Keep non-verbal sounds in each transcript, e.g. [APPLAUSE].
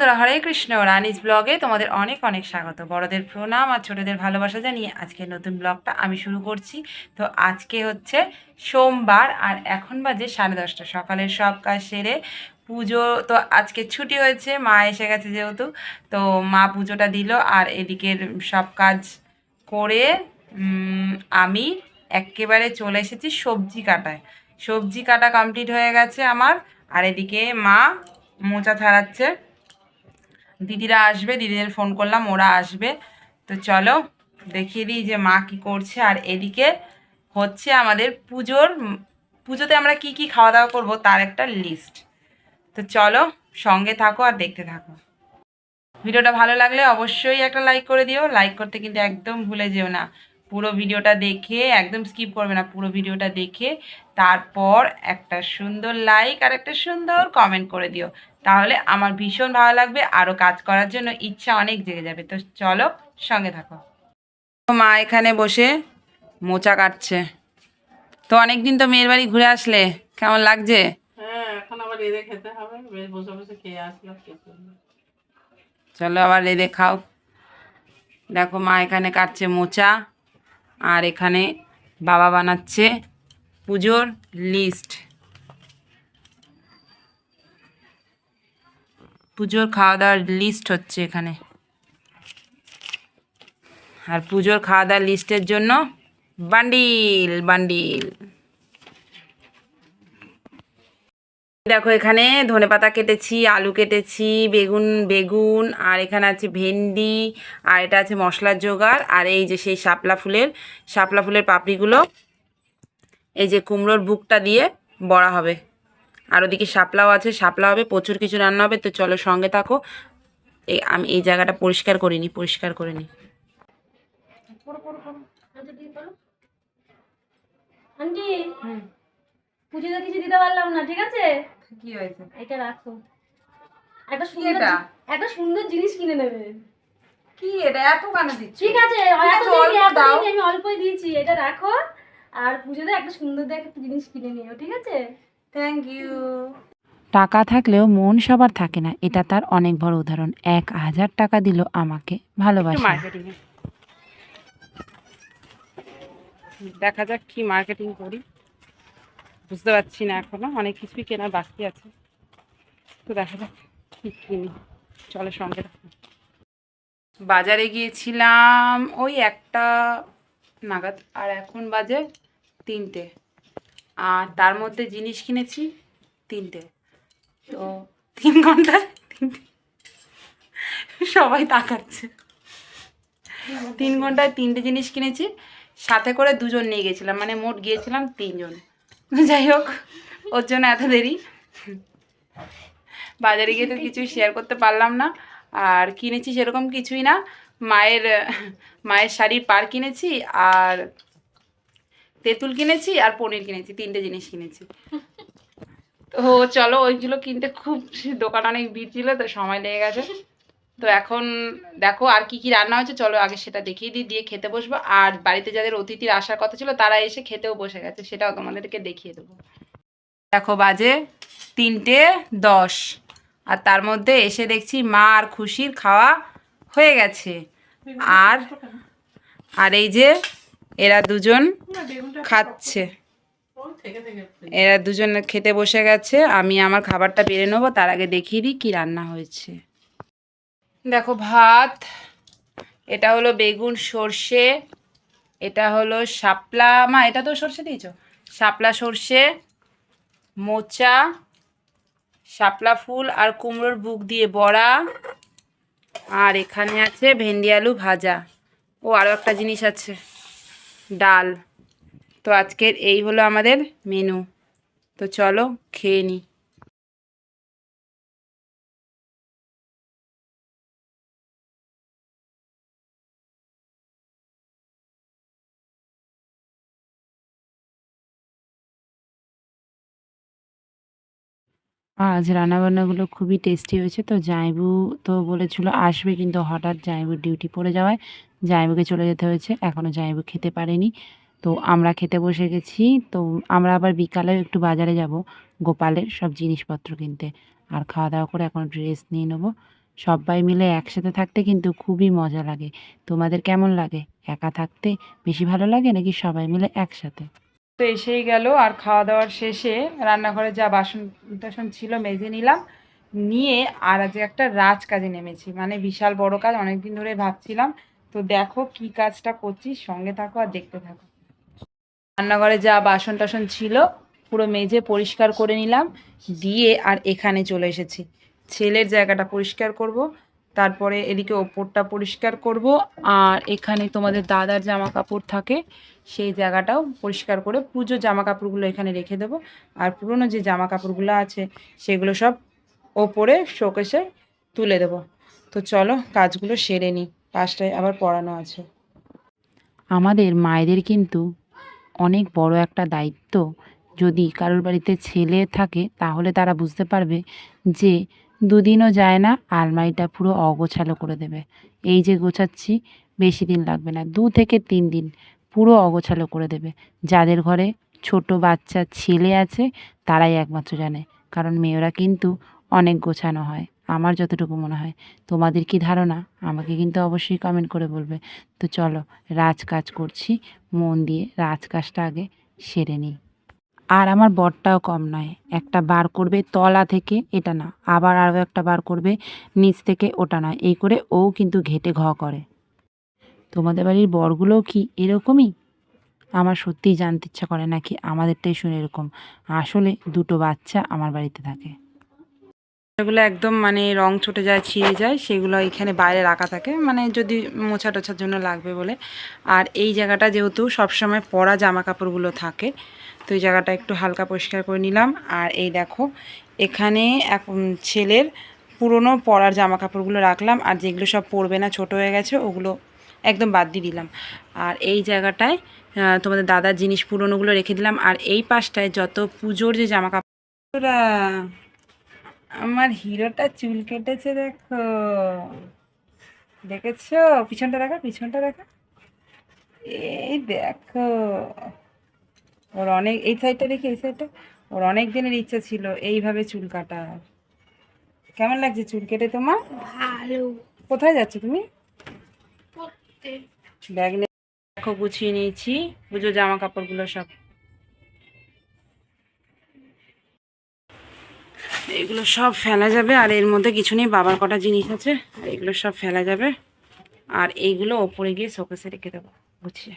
বন্ধুরা, হরে কৃষ্ণ রানিস ব্লগে তোমাদের অনেক অনেক স্বাগত। বড়দের প্রণাম আর ছোটদের ভালোবাসা জানিয়ে আজকে নতুন ব্লগটা আমি শুরু করছি। তো আজকে হচ্ছে সোমবার আর এখন বাজে সাড়ে দশটা। সকালের সব কাজ সেরে পুজো, তো আজকে ছুটি হয়েছে, মা এসে গেছে যেহেতু, তো মা পুজোটা দিল আর এদিকের সব কাজ করে আমি একেবারে চলে এসেছি সবজি কাটায়। সবজি কাটা কমপ্লিট হয়ে গেছে আমার, আর এদিকে মা মোচা ছাড়াচ্ছে। দিদিরা আসবে, দিদিদের ফোন করলাম, ওরা আসবে। তো চলো, দেখিয়ে দিই যে মা কি করছে। আর এদিকে হচ্ছে আমাদের পুজোর, পুজোতে আমরা কি কি খাওয়া দাওয়া করব তার একটা লিস্ট তো চলো, সঙ্গে থাকো আর দেখতে থাকো। ভিডিওটা ভালো লাগলে অবশ্যই একটা লাইক করে দিও। লাইক করতে কিন্তু একদম ভুলে যেও না। পুরো ভিডিওটা দেখে একদম স্কিপ করবে না পুরো ভিডিওটা দেখে তারপর একটা সুন্দর লাইক আর একটা সুন্দর কমেন্ট করে দিও। তাহলে আমার ভীষণ ভালো লাগবে আরও কাজ করার জন্য ইচ্ছা অনেক জেগে যাবে। তো চলো সঙ্গে থাকো। মা এখানে বসে মোচা কাটছে। তো অনেকদিন তো মেয়ের বাড়ি ঘুরে আসলে কেমন লাগছে? হ্যাঁ চলো আবার রেঁধে খাও। দেখো মা এখানে কাটছে মোচা। আর এখানে বাবা বানাচ্ছে পুজোর লিস্ট পুজোর খাওয়া দাওয়ার লিস্ট হচ্ছে এখানে। আর পুজোর খাওয়া দাওয়ার লিস্টের জন্য বান্ডিল বান্ডিল দেখো, এখানে ধনেপাতা কেটেছি, আলু কেটেছি, বেগুন বেগুন, আর এখানে আছে ভেন্ডি, আর এটা আছে মশলার জোগাড়, আর এই যে সেই শাপলা ফুলের শাপলা ফুলের পাপড়িগুলো, এই যে কুমড়োর বুকটা দিয়ে বড়া হবে। আর ওদিকে শাপলাও আছে, শাপলা হবে, প্রচুর কিছু রান্না হবে, তো চলো সঙ্গে থাকো। এই আমি এই জায়গাটা পরিষ্কার করিনি পরিষ্কার করে নিই আন্টি কিছু দিতে পারলাম না, ঠিক আছে? কি হয়েছে? এটা রাখো। একটা সুন্দর? একটা সুন্দর জিনিস কিনে নেবে। কি এটা? এত কেন দিচ্ছি? ঠিক আছে। আমি অল্পই দিয়েছি এটা রাখো। আর পুজোতে একটা সুন্দর দেখে একটা জিনিস কিনে নিও ঠিক আছে? থ্যাংক ইউ টাকা থাকলেও মন সবার থাকে না এটা তার অনেক বড় উদাহরণ। এক হাজার টাকা দিল আমাকে ভালোবাসা। দেখা যাক কি মার্কেটিং করি। বুঝতে পারছি না এখনও, অনেক কিছুই কেনার বাকি আছে। তো দেখা যাক কি কিনি। চলো সঙ্গে। বাজারে গিয়েছিলাম ওই একটা নাগাদ, আর এখন বাজে তিনটে। আর তার মধ্যে জিনিস কিনেছি, তিনটে। তো তিন ঘন্টায় তিনটে সবাই তাকাচ্ছে। তিন ঘন্টায় তিনটে জিনিস কিনেছি, সাথে করে দুজন নিয়ে গেছিলাম মানে মোট গিয়েছিলাম তিনজন। [LAUGHS] যাই হোক ওর জন্য এত দেরি। বাজারে গিয়ে তো কিছুই শেয়ার করতে পারলাম না। আর কিনেছি সেরকম কিছুই না। মায়ের মায়ের শাড়ির পার কিনেছি, আর তেঁতুল কিনেছি, আর পনির কিনেছি, তিনটে জিনিস কিনেছি। তো চলো, ওইগুলো কিনতে খুব দোকান অনেক ভিড় ছিল, তো সময় লেগে গেছে। তো এখন দেখো আর কি কি রান্না হয়েছে, চলো আগে সেটা দেখিয়ে দিই, দিয়ে খেতে বসবো। আর বাড়িতে যাদের অতিথির আসার কথা ছিল, তারা এসে খেতেও বসে গেছে, সেটাও তোমাদেরকে দেখিয়ে দেবো। দেখো বাজে তিনটে দশ, আর তার মধ্যে এসে দেখছি মা আর খুশির খাওয়া হয়ে গেছে। আর আর এই যে এরা দুজন খাচ্ছে। এরা দুজন খেতে বসে গেছে, আমি আমার খাবারটা বেড়ে নেব, তার আগে দেখিয়ে দিই কী রান্না হয়েছে। দেখো ভাত, এটা হলো বেগুন, সর্ষে, এটা হলো শাপলা, মা, এটা তো সর্ষে দিয়েছ? শাপলা, সর্ষে, মোচা, শাপলা ফুল আর কুমড়োর বুক দিয়ে বড়া, আর এখানে আছে ভেন্ডি আলু ভাজা। ও আরও একটা জিনিস আছে, ডাল। তো আজকের এই হলো আমাদের মেনু তো চলো, খেয়ে নিই আজ রান্নাবান্নাগুলো খুবই টেস্টি হয়েছে। তো জাইবু তো বলেছিল আসবে কিন্তু হঠাৎ জাইবুর ডিউটি পড়ে যাওয়ায় জাইবুকে চলে যেতে হয়েছে। এখনও জাইবু খেতে পারেনি। তো আমরা খেতে বসে গেছি। তো আমরা আবার বিকালে একটু বাজারে যাব গোপালের সব জিনিসপত্র কিনতে। আর খাওয়া দাওয়া করে এখন ড্রেস নিয়ে নেব। সবাই মিলে একসাথে থাকতে কিন্তু খুবই মজা লাগে। তোমাদের কেমন লাগে? একা থাকতে বেশি ভালো লাগে নাকি সবাই মিলে একসাথে? তো এসেই গেল আর খাওয়া দাওয়ার শেষে রান্নাঘরে যা বাসন টাসন ছিল মেজে নিলাম। নিয়ে আর আজকে একটা রাজ কাজে নেমেছি। মানে বিশাল বড় কাজ, অনেকদিন ধরে ভাবছিলাম। তো দেখো কি কাজটা করছি, সঙ্গে থাকো আর দেখতে থাকো। রান্নাঘরে যা বাসন টাসন ছিল, পুরো মেজে পরিষ্কার করে নিলাম। দিয়ে আর এখানে চলে এসেছি। ছেলের জায়গাটা পরিষ্কার করব। তারপরে এদিকে ওপরটা পরিষ্কার করব। আর এখানে তোমাদের দাদার জামা কাপড় থাকে, সেই জায়গাটাও পরিষ্কার করে পুজো জামা কাপড়গুলো এখানে রেখে দেবো। আর পুরনো যে জামা কাপড়গুলো আছে, সেগুলো সব ওপরে শোকেসে তুলে দেবো। তো চলো, কাজগুলো সেরে নিই। পাঁচটায় আবার পড়ানো আছে। আমাদের মায়েদের কিন্তু অনেক বড় একটা দায়িত্ব। যদি কারোর বাড়িতে ছেলে থাকে, তাহলে তারা বুঝতে পারবে যে দুদিনও যায় না, আলমারিটা পুরো অগোছালো করে দেবে। এই যে গোছাচ্ছি, বেশি দিন লাগবে না, দু থেকে তিন দিন পুরো অগোছালো করে দেবে। যাদের ঘরে ছোট বাচ্চা, ছেলে আছে, তারাই একমাত্র জানে, কারণ মেয়েরা কিন্তু অনেক গোছানো হয়। আমার যতটুকু মনে হয়। তোমাদের কি ধারণা? আমাকে কিন্তু অবশ্যই কমেন্ট করে বলবে। তো চলো রাজ কাজ করছি, মন দিয়ে রাজ কাজটা আগে সেরে নিই। আর আমার বরটাও কম নয়। একটা বার করবে তলা থেকে এটা না, আবার আরও একটা বার করবে নিচ থেকে ওটা নয় এই করে ও কিন্তু ঘেটে ঘ করে। তোমাদের বাড়ির বরগুলোও কি এরকমই? আমার সত্যিই জানতে ইচ্ছা করে নাকি আমাদেরটাই শুনে এরকম। আসলে দুটো বাচ্চা আমার বাড়িতে থাকে। এগুলো একদম মানে রং ছুটে যায়, ছিঁড়ে যায়, সেগুলো এখানে বাইরে রাখা থাকে মানে যদি মোছা টোছার জন্য লাগবে বলে। আর এই জায়গাটা যেহেতু সবসময় পরা জামা কাপড়গুলো থাকে তো এই জায়গাটা একটু হালকা পরিষ্কার করে নিলাম। আর এই দেখো, এখানে এক ছেলের পুরনো পরার জামা কাপড়গুলো রাখলাম, আর যেগুলো সব পরবে না, ছোট হয়ে গেছে, ওগুলো একদম বাদ দিয়ে দিলাম। আর এই জায়গাটায় তোমাদের দাদার জিনিস পুরনোগুলো রেখে দিলাম, আর এই পাশটায় যত পুজোর যে জামা কাপড় আমার হিরোটা চুল কেটেছে, দেখো। দেখেছ? পিছনটা দেখা পিছনটা দেখা। এই দেখো। ওর অনেক এই সাইডটা দেখি এই সাইডটা ওর অনেক দিনের ইচ্ছা ছিল এইভাবে চুল কাটার। কেমন লাগছে চুল কেটে তোমার? ভালো। কোথায় যাচ্ছ তুমি? ব্যাগ নিয়ে দেখো গুছিয়ে নিয়েছি। পুজো জামা কাপড়গুলো সব। এগুলো সব ফেলা যাবে আর এর মধ্যে কিছু নেই বাবার কটা জিনিস আছে আর এগুলো সব ফেলা যাবে। আর এইগুলো ওপরে গিয়ে শোকেসে রেখে দেবো গুছিয়ে।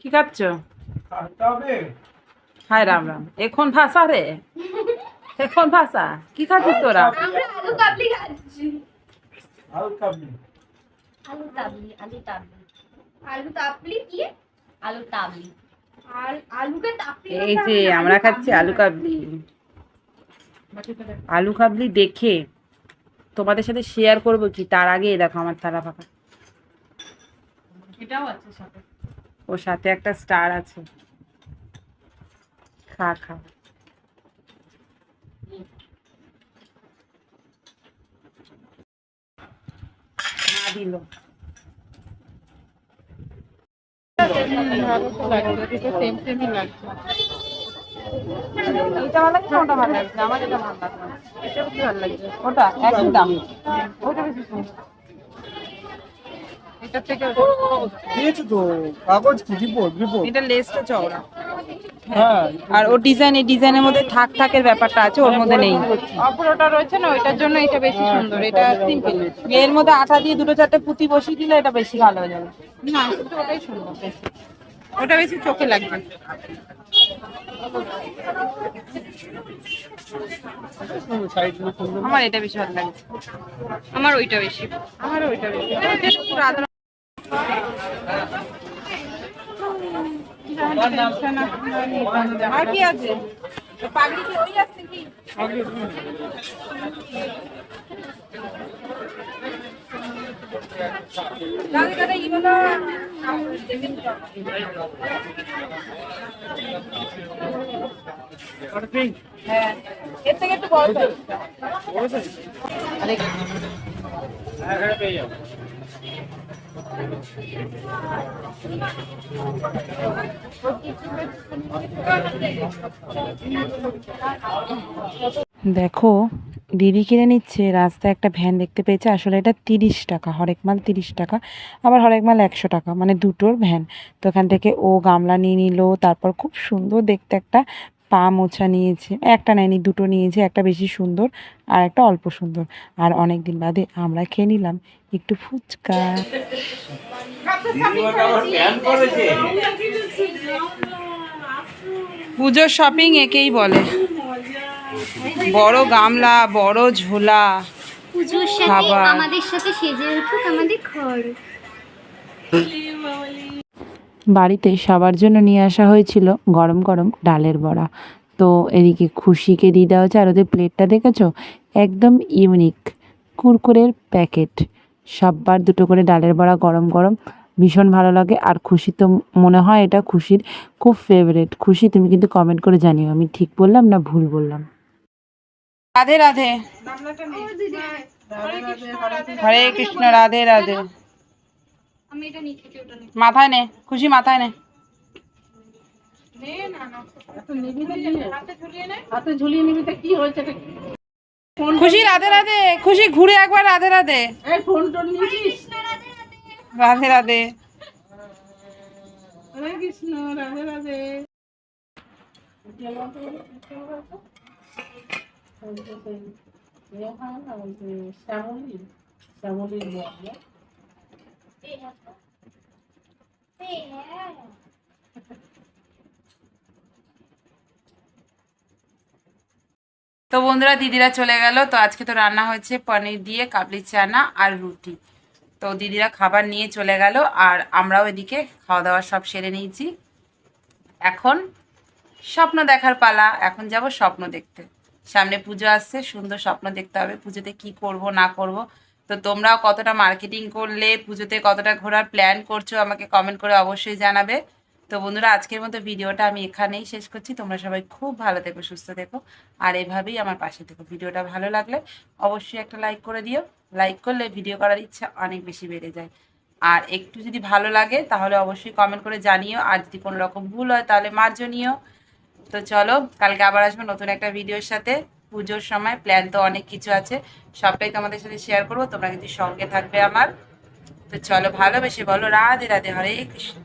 কি খাচ্ছ? হায় রাম রাম। এখন ভাষা রে। এখন ভাষা। কি খাচ্ছিস তোরা? আলু কাবলি খাচ্ছি। আলু তাবলি আলু তাবলি। আলু তাবলি কি? আলু তাবলি। আর আলুকে তাবলি এই যে আমরা খাচ্ছি আলু কাবলি। আলু কাবলি দেখে তোমাদের সাথে শেয়ার করব কি? তার আগে দেখো আমার থালা ফাঁকা। এটাও আছে সাথে। ওর সাথে একটা স্টার আছে। খা খা। দিল। ভালো লাগছে ওটা ভালো লাগছে, আমার এটা ভালো লাগছে। এটা ওটা একই দাম। ওটা বেশি সুন্দর এটার থেকে দিয়েছ তো। কাগজ কি? রিপোর্ট রিপোর্ট এটা লেসটা চওড়া। হ্যাঁ আর ও ডিজাইন এই ডিজাইনের মধ্যে থাক থাকের ব্যাপারটা আছে ওর মধ্যে নেই। অপরটা রয়েছে না ওইটার জন্য এটা বেশি সুন্দর এটা সিম্পল এর মধ্যে আঠা দিয়ে দুটো চারটে পুঁতি বসিয়ে দিলে এটা বেশি ভালো হয়ে যাবে। না কিন্তু ওটাই সুন্দর বেশি। ওটা বেশি চোখে লাগবে। না আমার এটা বেশি ভালো লাগছে। আমার ওইটা বেশি। আমার ওইটা বেশি। আর কি আছে পাগড়ি কি ওই আছে কি দাদা দাদা এগুলো হ্যাঁ এর থেকে একটু বড় size টা। আরে দেখো, দিদি কিনে নিচ্ছে, রাস্তায় একটা ভ্যান দেখতে পেয়েছে, আসলে এটা তিরিশ টাকা, হরেক মাল তিরিশ টাকা, আবার হরেক মাল একশো টাকা মানে দুটোর ভ্যান তো এখান থেকে ও গামলা নিয়ে নিল, তারপর খুব সুন্দর দেখতে একটা পা মোছা নিয়েছে একটা নেয়নি দুটো নিয়েছে একটা বেশি সুন্দর আর একটা অল্প সুন্দর। আর অনেক দিন বাদে আমরা খেয়ে নিলাম একটু ফুচকা। পুজোর শপিং একেই বলে। বড় গামলা বড় ঝোলা পুজোর সাথে আমাদের সাথে সেজে উঠুক আমাদের ঘর। বাড়িতে সবার জন্য নিয়ে আসা হয়েছিল গরম গরম ডালের বড়া। তো এদিকে খুশিকে দিয়ে দেওয়া হচ্ছে আর ওদের প্লেটটা দেখেছ? একদম ইউনিক কুরকুরের প্যাকেট। সববার দুটো করে ডালের বড়া গরম গরম ভীষণ ভালো লাগে। আর খুশি তো মনে হয় এটা খুশির খুব ফেভারেট খুশি তুমি কিন্তু কমেন্ট করে জানিও আমি ঠিক বললাম না ভুল বললাম? রাধে রাধে। হরে কৃষ্ণ রাধে রাধে। আমি এটা নিচ্ছি ওটা নিচ্ছি মাথায় নে খুশি মাথায় নে। হাতে ঝুলিয়ে নিবি তো কি হয়েছে এটা? খুশি রাধে রাধে খুশি ঘুরে একবার রাধে রাধে। এই ফোন টোন নিয়েছিস রাধে রাধে। হরে কৃষ্ণ রাধে রাধে। শ্যামলি শ্যামলির বল তো বন্ধুরা, দিদিরা চলে গেল। তো আজকে তো রান্না হয়েছে পনির দিয়ে কাবলি চানা আর রুটি। তো দিদিরা খাবার নিয়ে চলে গেল আর আমরাও এদিকে খাওয়া দাওয়া সব সেরে নিয়েছি। এখন স্বপ্ন দেখার পালা। এখন যাব স্বপ্ন দেখতে। সামনে পুজো আসছে, সুন্দর স্বপ্ন দেখতে হবে, পুজোতে কি করব, না করব। তো তোমরাও কতটা মার্কেটিং করলে, পুজোতে কতটা ঘোরার প্ল্যান করছ, আমাকে কমেন্ট করে অবশ্যই জানাবে। তো বন্ধুরা, আজকের মতো ভিডিওটা আমি এখানেই শেষ করছি। তোমরা সবাই খুব ভালো থেকো, সুস্থ থেকো। আর এভাবেই আমার পাশে থেকো। ভিডিওটা ভালো লাগলে অবশ্যই একটা লাইক করে দিও। লাইক করলে ভিডিও করার ইচ্ছা অনেক বেশি বেড়ে যায়। আর একটু যদি ভালো লাগে, তাহলে অবশ্যই কমেন্ট করে জানিও। আর যদি কোনো রকম ভুল হয়, তাহলে মার্জনীয়। তো চলো, কালকে আবার আসব নতুন একটা ভিডিওর সাথে। পুজোর সময় প্ল্যান তো অনেক কিছু আছে। সবটাই তোমাদের সাথে শেয়ার করব। তোমরা কিন্তু সঙ্গে থাকবে আমার। তো চলো, ভালোবেসে বলো। রাধে রাধে, হরে কৃষ্ণ।